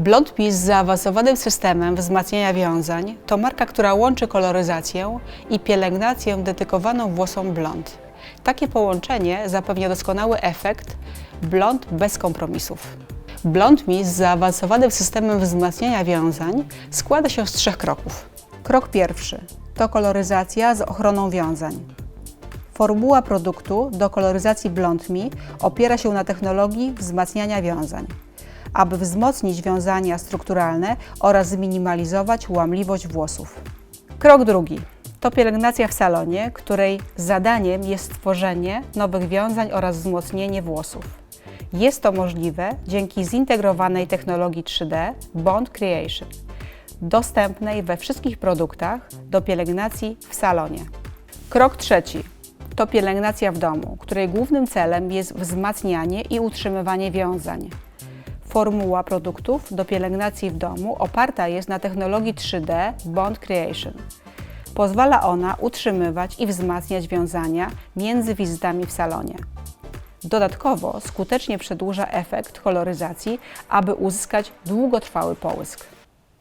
Blond Peace z zaawansowanym systemem wzmacniania wiązań to marka, która łączy koloryzację i pielęgnację dedykowaną włosom blond. Takie połączenie zapewnia doskonały efekt blond bez kompromisów. Blond Me z zaawansowanym systemem wzmacniania wiązań składa się z trzech kroków. Krok pierwszy to koloryzacja z ochroną wiązań. Formuła produktu do koloryzacji Blond Me opiera się na technologii wzmacniania wiązań, aby wzmocnić wiązania strukturalne oraz zminimalizować łamliwość włosów. Krok drugi to pielęgnacja w salonie, której zadaniem jest stworzenie nowych wiązań oraz wzmocnienie włosów. Jest to możliwe dzięki zintegrowanej technologii 3D Bond Creation, dostępnej we wszystkich produktach do pielęgnacji w salonie. Krok trzeci to pielęgnacja w domu, której głównym celem jest wzmacnianie i utrzymywanie wiązań. Formuła produktów do pielęgnacji w domu oparta jest na technologii 3D Bond Creation. Pozwala ona utrzymywać i wzmacniać wiązania między wizytami w salonie. Dodatkowo skutecznie przedłuża efekt koloryzacji, aby uzyskać długotrwały połysk.